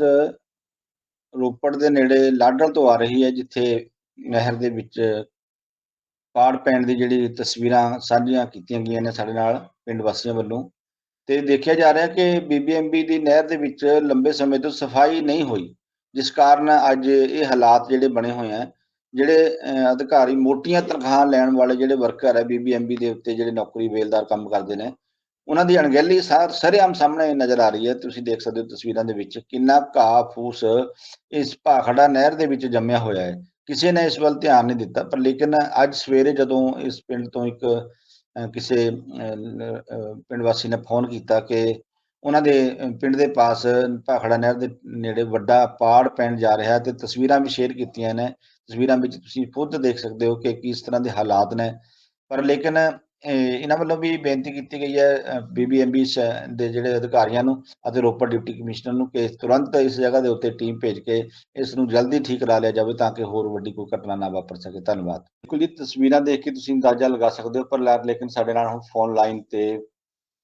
Last Ropar ਦੇ ਨੇੜੇ ਲਾਡਲ ਤੋਂ ਆ ਰਹੀ ਹੈ ਜਿੱਥੇ ਨਹਿਰ ਦੇ ਵਿੱਚ ਪਾੜ ਪੈਣ ਦੀ ਜਿਹੜੀ ਤਸਵੀਰਾਂ ਸਾਂਝੀਆਂ ਕੀਤੀਆਂ ਗਈਆਂ ਨੇ ਸਾਡੇ ਨਾਲ ਪਿੰਡ ਵਾਸੀਆਂ ਵੱਲੋਂ। ਤੇ ਦੇਖਿਆ ਜਾ ਰਿਹਾ ਕਿ ਬੀਬੀਐਮਬੀ ਦੀ ਨਹਿਰ ਦੇ ਵਿੱਚ ਲੰਬੇ ਸਮੇਂ ਤੋਂ ਸਫ਼ਾਈ ਨਹੀਂ ਹੋਈ ਜਿਸ ਕਾਰਨ ਅੱਜ ਇਹ ਹਾਲਾਤ ਜਿਹੜੇ ਬਣੇ ਹੋਏ ਆ ਜਿਹੜੇ ਅਹ, ਅਧਿਕਾਰੀ ਮੋਟੀਆਂ ਤਨਖਾਹਾਂ ਲੈਣ ਵਾਲੇ ਜਿਹੜੇ ਵਰਕਰ ਹੈ ਬੀਬੀਐਮਬੀ ਦੇ ਉੱਤੇ ਜਿਹੜੇ ਨੌਕਰੀ ਵੇਲਦਾਰ ਕੰਮ ਕਰਦੇ ਨੇ ਉਹਨਾਂ ਦੀ ਅਣਗਹਿਲੀ ਸਾਰ ਸਰੇਆਮ ਸਾਹਮਣੇ ਨਜ਼ਰ ਆ ਰਹੀ ਹੈ। ਤੁਸੀਂ ਦੇਖ ਸਕਦੇ ਹੋ ਤਸਵੀਰਾਂ ਦੇ ਵਿੱਚ ਕਿੰਨਾ ਘਾਹ ਫੂਸ ਇਸ ਭਾਖੜਾ ਨਹਿਰ ਦੇ ਵਿੱਚ ਜੰਮਿਆ ਹੋਇਆ ਹੈ। ਕਿਸੇ ਨੇ ਇਸ ਵੱਲ ਧਿਆਨ ਨਹੀਂ ਦਿੱਤਾ, ਪਰ ਲੇਕਿਨ ਅੱਜ ਸਵੇਰੇ ਜਦੋਂ ਇਸ ਪਿੰਡ ਤੋਂ ਇੱਕ ਕਿਸੇ ਪਿੰਡ ਵਾਸੀ ਨੇ ਫੋਨ ਕੀਤਾ ਕਿ ਉਹਨਾਂ ਦੇ ਪਿੰਡ ਦੇ ਪਾਸ ਭਾਖੜਾ ਨਹਿਰ ਦੇ ਨੇੜੇ ਵੱਡਾ ਪਾੜ ਪੈਣ ਜਾ ਰਿਹਾ ਹੈ ਤੇ ਤਸਵੀਰਾਂ ਵੀ ਸ਼ੇਅਰ ਕੀਤੀਆਂ ਨੇ। ਤਸਵੀਰਾਂ ਵਿੱਚ ਤੁਸੀਂ ਖੁਦ ਦੇਖ ਸਕਦੇ ਹੋ ਕਿ ਕਿਸ ਤਰ੍ਹਾਂ ਦੇ ਹਾਲਾਤ ਨੇ। ਪਰ ਲੇਕਿਨ ਇਹਨਾਂ ਵੱਲੋਂ ਵੀ ਬੇਨਤੀ ਕੀਤੀ ਗਈ ਹੈ ਬੀਬੀਐਮਬੀ ਦੇ ਜਿਹੜੇ ਅਧਿਕਾਰੀਆਂ ਨੂੰ ਅਤੇ ਰੋਪੜ ਡਿਪਟੀ ਕਮਿਸ਼ਨਰ ਨੂੰ ਕਿ ਤੁਰੰਤ ਇਸ ਜਗ੍ਹਾ ਦੇ ਉੱਤੇ ਟੀਮ ਭੇਜ ਕੇ ਇਸ ਨੂੰ ਜਲਦੀ ਠੀਕ ਕਰਾ ਲਿਆ ਜਾਵੇ ਤਾਂ ਕਿ ਹੋਰ ਵੱਡੀ ਕੋਈ ਘਟਨਾ ਨਾ ਵਾਪਰ ਸਕੇ। ਧੰਨਵਾਦ। ਬਿਲਕੁਲ ਜੀ, ਤਸਵੀਰਾਂ ਦੇਖ ਕੇ ਤੁਸੀਂ ਅੰਦਾਜ਼ਾ ਲਗਾ ਸਕਦੇ ਹੋ ਪਰ ਲਾ- ਲੇਕਿਨ ਸਾਡੇ ਨਾਲ ਹੁਣ ਫੋਨ ਲਾਈਨ ਤੇ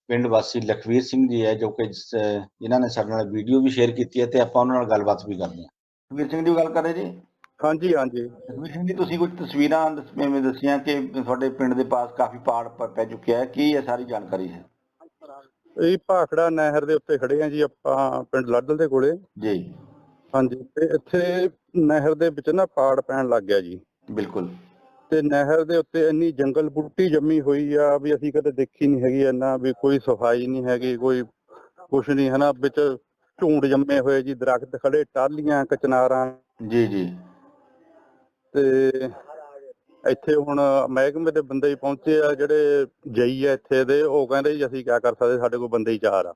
ਪਿੰਡ ਵਾਸੀ ਲਖਵੀਰ ਸਿੰਘ ਜੀ ਹੈ, ਜੋ ਕਿ ਜਿਸ- ਜਿਨ੍ਹਾਂ ਨੇ ਸਾਡੇ ਨਾਲ ਵੀਡੀਓ ਵੀ ਸ਼ੇਅਰ ਕੀਤੀ ਹੈ ਤੇ ਆਪਾਂ ਉਹਨਾਂ ਨਾਲ ਗੱਲਬਾਤ ਵੀ ਕਰਦੇ ਹਾਂ। ਲਖਵੀਰ ਸਿੰਘ ਜੀ, ਗੱਲ ਕਰ ਰਹੇ ਜੀ? ਹਾਂਜੀ ਹਾਂਜੀ। ਸਿੰਘ ਜੀ ਤੁਸੀਂ ਕੁਝ ਤਸਵੀਰਾਂ ਦੱਸ- ਦੱਸੀਆਂ ਕਿ ਤੁਹਾਡੇ ਪਿੰਡ ਦੇ ਪਾਸ ਕਾਫੀ ਪਾੜ ਪ- ਪੈ ਚੁੱਕਿਆ ਹੈ ਕੀ ਇਹ ਸਾਰੀ ਜਾਣਕਾਰੀ ਹੈ? ਇਹ ਭਾਖੜਾ ਨਹਿਰ ਦੇ ਉੱਤੇ ਖੜੇ ਆ ਜੀ ਆਪਾਂ ਪਿੰਡ ਲਾਡਲ ਦੇ ਕੋਲੇ। ਜੀ। ਹਾਂਜੀ ਤੇ ਇੱਥੇ ਨਹਿਰ ਦੇ ਵਿੱਚ ਨਾ ਪਾੜ ਪੈਣ ਲੱਗ ਗਿਆ ਜੀ। ਬਿਲਕੁਲ। ਤੇ ਨਹਿਰ ਦੇ ਉੱਤੇ ਇੰਨੀ ਜੰਗਲ ਬੂਟੀ ਜੰਮੀ ਹੋਈ ਆ ਵੀ ਅਸੀਂ ਕਦੇ ਦੇਖੀ ਨਹੀਂ ਹੈਗੀ ਇੰਨਾ ਵੀ ਕੋਈ ਸਫ਼ਾਈ ਨਹੀਂ ਹੈਗੀ ਕੋਈ ਕੁਛ ਨਹੀਂ ਹਨਾ ਵਿੱਚ ਝੂੰਡ ਜੰਮੇ ਹੋਏ ਜੀ ਦਰਖਤ ਖੜੇ ਟਾਹਲੀਆਂ ਕਚਨਾਰਾਂ। ਜੀ ਜੀ। ਤੇ ਇੱਥੇ ਹੁਣ ਮਹਿਕਮੇ ਦੇ ਬੰਦੇ ਹੀ ਪਹੁੰਚੇ ਆ ਜਿਹੜੇ ਜਈ ਆ ਇੱਥੇ ਦੇ ਉਹ ਕਹਿੰਦੇ ਜੀ ਅਸੀਂ ਕੀ ਕਰ ਸਕਦੇ ਸਾਡੇ ਕੋਲ ਬੰਦੇ ਹੀ ਚਾਰ ਆ।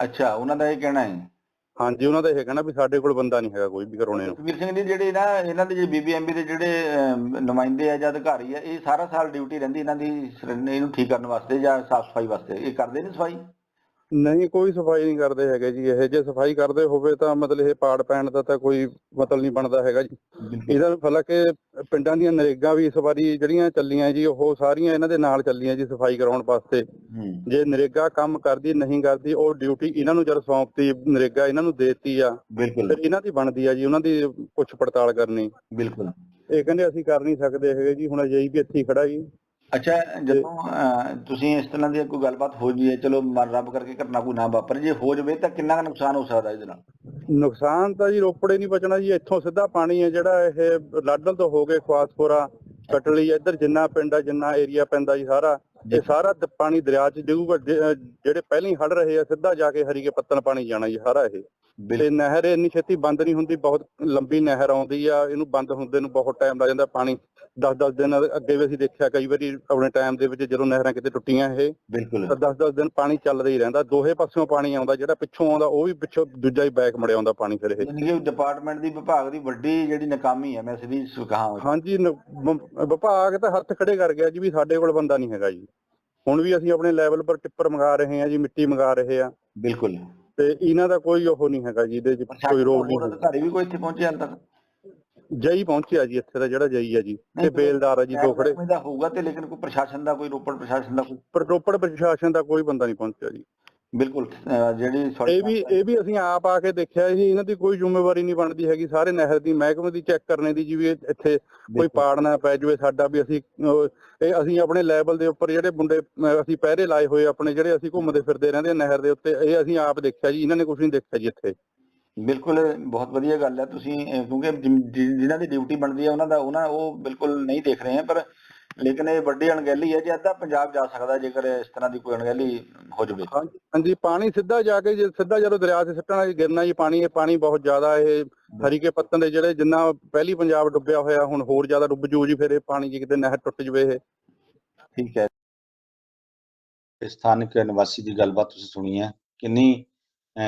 ਅੱਛਾ ਉਹਨਾਂ ਦਾ ਇਹ ਕਹਿਣਾ ਹੈ। ਹਾਂਜੀ ਉਹਨਾਂ ਦਾ ਇਹ ਕਹਿਣਾ ਵੀ ਸਾਡੇ ਕੋਲ ਬੰਦਾ ਨਹੀਂ ਹੈਗਾ ਕੋਈ ਵੀ ਕਰਾਉਣੇ ਨੂੰ। ਸੁਖਬੀਰ ਸਿੰਘ ਜੀ ਜਿਹੜੇ ਨਾ ਇਹਨਾਂ ਦੇ ਜਿਹੜੇ ਬੀਬੀਐਮਬੀ ਦੇ ਜਿਹੜੇ ਨੁਮਾਇੰਦੇ ਆ ਜਾਂ ਅਧਿਕਾਰੀ ਆ ਇਹ ਸਾਰਾ ਸਾਲ ਡਿਊਟੀ ਰਹਿੰਦੀ ਇਹਨਾਂ ਦੀ ਇਹਨੂੰ ਠੀਕ ਕਰਨ ਵਾਸਤੇ ਜਾਂ ਸਾਫ਼ ਸਫ਼ਾਈ ਵਾਸਤੇ ਇਹ ਕਰਦੇ ਨੇ ਸਫ਼ਾਈ? ਨਹੀਂ ਕੋਈ ਸਫ਼ਾਈ ਨਹੀਂ ਕਰਦੇ ਹੈਗੇ ਜੀ। ਇਹ ਜੇ ਸਫ਼ਾਈ ਕਰਦੇ ਹੋਵੇ ਤਾਂ ਮਤਲਬ ਇਹ ਪਾੜ ਪੈਣ ਦਾ ਤਾਂ ਕੋਈ ਮਤਲਬ ਨਹੀਂ ਬਣਦਾ ਹੈਗਾ ਜੀ। ਇਹਦਾ ਹਾਲਾਂਕਿ ਪਿੰਡਾਂ ਦੀਆਂ ਨਰੇਗਾ ਵੀ ਇਸ ਵਾਰੀ ਜਿਹੜੀਆਂ ਚੱਲੀਆਂ ਜੀ ਉਹ ਸਾਰੀਆਂ ਇਹਨਾਂ ਦੇ ਨਾਲ ਚੱਲੀਆਂ ਜੀ ਸਫ਼ਾਈ ਕਰਾਉਣ ਵਾਸਤੇ। ਜੇ ਨਰੇਗਾ ਕੰਮ ਕਰਦੀ ਨਹੀਂ ਕਰਦੀ ਉਹ ਡਿਊਟੀ ਇਹਨਾਂ ਨੂੰ ਜਦ ਸੌਂਪਤੀ ਨਰੇਗਾ ਇਹਨਾਂ ਨੂੰ ਦੇਤੀ ਆ ਫਿਰ ਇਹਨਾਂ ਦੀ ਬਣਦੀ ਆ ਜੀ ਉਹਨਾਂ ਦੀ ਪੁੱਛ ਪੜਤਾਲ ਕਰਨੀ। ਬਿਲਕੁਲ। ਇਹ ਕਹਿੰਦੇ ਅਸੀਂ ਕਰ ਨਹੀਂ ਸਕਦੇ ਹੈਗੇ ਜੀ ਹੁਣ ਅਜਿਹੀ ਵੀ ਇੱਥੇ ਖੜਾ ਜੀ। ਅੱਛਾ ਜਦੋਂ ਤੁਸੀਂ ਇਸ ਤਰ੍ਹਾਂ ਦੀ ਕੋਈ ਗੱਲਬਾਤ ਹੋ ਜੀ ਹੈ ਚਲੋ ਮਨ ਰੱਬ ਕਰਕੇ ਘਟਨਾ ਕੋਈ ਨਾ ਵਾਪਰ ਜੇ ਹੋ ਜਾਵੇ ਤਾਂ ਕਿੰਨਾ ਕੁ ਨੁਕਸਾਨ ਹੋ ਸਕਦਾ ਇਹਦੇ ਨਾਲ? ਨੁਕਸਾਨ ਤਾਂ ਜੀ ਰੋਪੜੇ ਨਹੀਂ ਬਚਣਾ ਜੀ ਇੱਥੋਂ ਸਿੱਧਾ ਪਾਣੀ ਹੈ ਜਿਹੜਾ ਇਹ ਲਾਡਲ ਤੋਂ ਹੋ ਕੇ ਖਵਾਸਪੁਰਾ ਕਟਲੀ ਇੱਧਰ ਜਿੰਨਾ ਪਿੰਡ ਆ ਜਿੰਨਾ ਏਰੀਆ ਪੈਂਦਾ ਜੀ ਸਾਰਾ ਇਹ ਸਾਰਾ ਪਾਣੀ ਦਰਿਆ 'ਚ ਡਿੱਗੂਗਾ ਜਿਹੜੇ ਪਹਿਲਾਂ ਹੀ ਹੜ ਰਹੇ ਆ ਸਿੱਧਾ ਜਾ ਕੇ ਹਰੀਕੇ ਪੱਤਨ ਪਾਣੀ ਜਾਣਾ ਜੀ ਸਾਰਾ ਇਹ। ਤੇ ਨਹਿਰ ਇੰਨੀ ਛੇਤੀ ਬੰਦ ਨਹੀਂ ਹੁੰਦੀ ਬਹੁਤ ਲੰਬੀ ਨਹਿਰ ਆਉਂਦੀ ਆ ਇਹਨੂੰ ਬੰਦ ਹੁੰਦੇ ਨੂੰ ਬਹੁਤ ਟਾਈਮ ਲੱਗ ਜਾਂਦਾ ਪਾਣੀ। 10-10 ਦਿਨ ਅੱਗੇ ਵੀ ਅਸੀਂ ਦੇਖਿਆ ਕਈ ਵਾਰੀ ਆਪਣੇ ਟਾਈਮ ਦੇ ਵਿੱਚ ਜਦੋਂ ਨਹਿਰਾਂ ਕਿਤੇ ਟੁੱਟੀਆਂ ਇਹ ਬਿਲਕੁਲ। ਤਾਂ 10-10 ਦਿਨ ਪਾਣੀ ਚੱਲਦਾ ਹੀ ਰਹਿੰਦਾ। ਦੋਹੇ ਪਾਸਿਓਂ ਪਾਣੀ ਆਉਂਦਾ ਜਿਹੜਾ ਪਿੱਛੋਂ ਆਉਂਦਾ ਉਹ ਵੀ ਪਿੱਛੋਂ ਦੂਜਾ ਹੀ ਬੈਕ ਮੁੜਿਆ ਆਉਂਦਾ ਪਾਣੀ ਫਿਰ ਇਹ। ਕਿ ਡਿਪਾਰਟਮੈਂਟ ਦੀ ਵਿਭਾਗ ਦੀ ਵੱਡੀ ਜਿਹੜੀ ਨਾਕਾਮੀ ਹੈ ਮੈਂ ਸਿੱਧੀ ਕਹਾਂ। ਹਾਂਜੀ ਵਿਭਾਗ ਤਾਂ ਹੱਥ ਖੜੇ ਕਰ ਗਿਆ ਜੀ ਵੀ ਸਾਡੇ ਕੋਲ ਬੰਦਾ ਨਹੀਂ ਹੈਗਾ ਜੀ। ਹੁਣ ਵੀ ਅਸੀਂ ਆਪਣੇ ਲੈਵਲ ਪਰ ਟਿੱਪਰ ਮੰਗਾ ਰਹੇ ਹਾਂ ਜੀ ਮਿੱਟੀ ਮੰਗਾ ਰਹੇ ਆ ਬਿਲਕੁਲ। ਤੇ ਇਹਨਾਂ ਦਾ ਕੋਈ ਉਹ ਨਹੀਂ ਹੈਗਾ ਜੀ ਇਹਦੇ 'ਚ ਕੋਈ ਰੋਲ ਨਹੀਂ। ਅਧਿਕਾਰੀ ਵੀ ਕੋਈ ਇੱਥੇ ਪਹੁੰਚੇ ਹਾਲ ਤੱਕ? ਜਈ ਪਹੁੰਚਿਆ ਜੀ ਇੱਥੇ ਦਾ ਜਿਹੜਾ ਜਈ ਆ ਜੀ ਤੇ ਬੇਲਦਾਰ ਆ ਜੀ ਦੋ ਖੜੇ। ਦਾ ਹੋਊਗਾ ਤੇ ਲੇਕਿਨ ਕੋਈ ਪ੍ਰਸ਼ਾਸਨ ਦਾ ਕੋਈ ਰੋਪੜ ਪ੍ਰਸ਼ਾਸਨ ਦਾ ਕੋਈ ਪਰ ਰੋਪੜ ਪ੍ਰਸ਼ਾਸਨ ਦਾ ਕੋਈ ਬੰਦਾ ਨਹੀਂ ਪਹੁੰਚਿਆ ਜੀ। ਬਿਲਕੁਲ ਜਿਹੜੀ ਇਹ ਵੀ ਇਹ ਵੀ ਅਸੀਂ ਆਪ ਆ ਕੇ ਦੇਖਿਆ ਜੀ ਇਹਨਾਂ ਦੀ ਕੋਈ ਜ਼ਿੰਮੇਵਾਰੀ ਨਹੀਂ ਬਣਦੀ ਹੈਗੀ। ਸਾਰੇ ਨਹਿਰ ਦੀ ਮਹਿਕਮੇ ਦੀ ਚੈੱਕ ਕਰਨੇ ਦੀ ਜੀ ਵੀ ਇੱਥੇ ਕੋਈ ਪਾੜ ਨਾ ਪੈ ਜਾਵੇ ਸਾਡਾ ਵੀ ਅਸੀਂ ਇਹ ਅਸੀਂ ਆਪਣੇ ਲੈਵਲ ਦੇ ਉੱਪਰ ਜਿਹੜੇ ਮੁੰਡੇ ਅਸੀਂ ਪਹਿਰੇ ਲਾਏ ਹੋਏ ਆਪਣੇ ਜਿਹੜੇ ਅਸੀਂ ਘੁੰਮਦੇ ਫਿਰਦੇ ਰਹਿੰਦੇ ਨਹਿਰ ਦੇ ਉੱਤੇ ਇਹ ਅਸੀਂ ਆਪ ਦੇਖਿਆ ਜੀ ਇਹਨਾਂ ਨੇ ਕੁਝ ਨਹੀਂ ਦੇਖਿਆ ਜੀ ਇੱਥੇ। ਬਿਲਕੁਲ ਬਹੁਤ ਵਧੀਆ ਗੱਲ ਹੈ ਤੁਸੀਂ ਕਿਉਂਕਿ ਜਿਨ੍ਹਾਂ ਦੀ ਡਿਊਟੀ ਬਣਦੀ ਹੈ ਉਹਨਾਂ ਦਾ ਉਹਨਾਂ ਉਹ ਬਿਲਕੁਲ ਨਹੀਂ ਦੇਖ ਰਹੇ ਹੈ ਪਰ ਲੇਕਿਨ ਇਹ ਵੱਡੀ ਅਣਗਹਿਲੀ ਹੈ ਜੇ ਅੱਧਾ ਪੰਜਾਬ ਜਾ ਸਕਦਾ ਜੇਕਰ ਇਸ ਤਰ੍ਹਾਂ ਦੀ ਕੋਈ ਅਣਗਹਿਲੀ ਹੋ ਜਾਵੇ। ਹਾਂਜੀ ਹਾਂਜੀ ਪਾਣੀ ਸਿੱਧਾ ਜਾ ਕੇ ਜੇ ਸਿੱਧਾ ਜਦੋਂ ਦਰਿਆ 'ਚ ਸਿੱਟਣਾ ਜੀ ਗਿਰਨਾ ਜੀ ਪਾਣੀ ਇਹ ਪਾਣੀ ਬਹੁਤ ਜ਼ਿਆਦਾ ਇਹ ਹਰੀਕੇ ਪੱਤਨ ਦੇ ਜਿਹੜੇ ਜਿੰਨਾ ਪਹਿਲੀ ਪੰਜਾਬ ਡੁੱਬਿਆ ਹੋਇਆ ਹੁਣ ਹੋਰ ਜ਼ਿਆਦਾ ਡੁੱਬ ਜੂ ਜੀ ਫਿਰ ਇਹ ਪਾਣੀ ਜੀ ਕਿਤੇ ਨਹਿਰ ਟੁੱਟ ਜਵੇ ਇਹ। ਠੀਕ ਹੈ। ਸਥਾਨਕ ਨਿਵਾਸੀ ਦੀ ਗੱਲਬਾਤ ਤੁਸੀਂ ਸੁਣੀ ਹੈ ਕਿੰਨੀ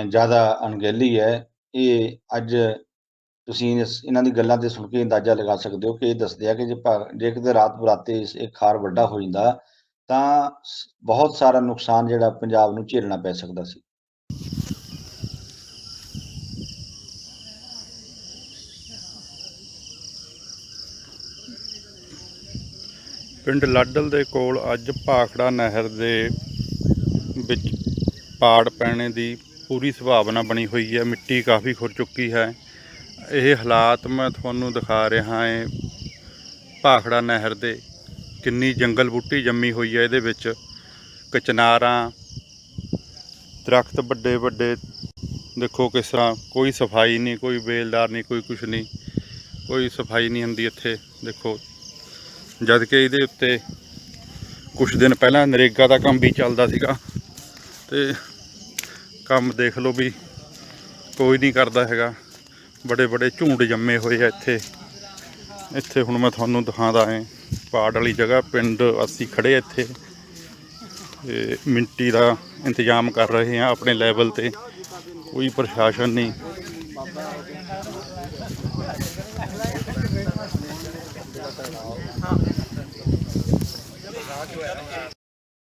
ਜ਼ਿਆਦਾ ਅਣਗਹਿਲੀ ਹੈ ਇਹ ਅੱਜ ਤੁਸੀਂ ਇਸ- ਇਹਨਾਂ ਦੀ ਗੱਲਾਂ ਤੇ ਸੁਣ ਕੇ ਅੰਦਾਜ਼ਾ ਲਗਾ ਸਕਦੇ ਹੋ ਕਿ ਇਹ ਦੱਸਦੇ ਆ ਕਿ ਜੇ ਭਾ- ਜੇ ਕਿਤੇ ਰਾਤ ਬਰਾਤੇ ਇਹ ਖਾਰ ਵੱਡਾ ਹੋ ਜਾਂਦਾ, ਤਾਂ ਬਹੁਤ ਸਾਰਾ ਨੁਕਸਾਨ ਜਿਹੜਾ ਪੰਜਾਬ ਨੂੰ ਝੇਲਣਾ ਪੈ ਸਕਦਾ ਸੀ। ਪਿੰਡ ਲਾਡਲ ਦੇ ਕੋਲ ਅੱਜ ਭਾਖੜਾ ਨਹਿਰ ਦੇ ਵਿੱਚ ਪਾੜ ਪੈਣੇ ਦੀ ਪੂਰੀ ਸੰਭਾਵਨਾ ਬਣੀ ਹੋਈ ਹੈ, ਮਿੱਟੀ ਕਾਫੀ ਖੁਰ ਚੁੱਕੀ ਹੈ। ਇਹ ਹਾਲਾਤ ਮੈਂ ਤੁਹਾਨੂੰ ਦਿਖਾ ਰਿਹਾ ਹਾਂ ਭਾਖੜਾ ਨਹਿਰ ਦੇ ਕਿੰਨੀ ਜੰਗਲ ਬੂਟੀ ਜੰਮੀ ਹੋਈ ਹੈ, ਇਹਦੇ ਵਿੱਚ ਕਚਨਾਰਾਂ, ਦਰਖਤ ਵੱਡੇ ਵੱਡੇ, ਦੇਖੋ ਕਿਸ ਤਰ੍ਹਾਂ ਕੋਈ ਸਫ਼ਾਈ ਨਹੀਂ, ਕੋਈ ਬੇਲਦਾਰ ਨਹੀਂ, ਕੋਈ ਕੁਛ ਨਹੀਂ, ਕੋਈ ਸਫ਼ਾਈ ਨਹੀਂ ਹੁੰਦੀ ਇੱਥੇ, ਦੇਖੋ। ਜਦ ਕਿ ਇਹਦੇ ਉੱਤੇ ਕੁਝ ਦਿਨ ਪਹਿਲਾਂ ਨਰੇਗਾ ਦਾ ਕੰਮ ਵੀ ਚੱਲਦਾ ਸੀਗਾ, ਤੇ ਕੰਮ ਦੇਖ ਲਓ ਵੀ ਕੋਈ ਨਹੀਂ ਕਰਦਾ ਹੈਗਾ। ਬੜੇ ਬੜੇ ਝੁੰਡ ਜੰਮੇ ਹੋਏ ਆ ਇੱਥੇ। ਇੱਥੇ ਹੁਣ ਮੈਂ ਤੁਹਾਨੂੰ ਦਿਖਾਉਂਦਾ ਐ, ਪਾੜ ਵਾਲੀ ਜਗ੍ਹਾ, ਪਿੰਡ ਅਸੀਂ ਖੜੇ ਇੱਥੇ। ਮਿੰਟੀ ਦਾ ਇੰਤਜ਼ਾਮ ਕਰ ਰਹੇ ਆ ਆਪਣੇ ਲੈਵਲ ਤੇ। ਕੋਈ ਪ੍ਰਸ਼ਾਸਨ ਨਹੀਂ।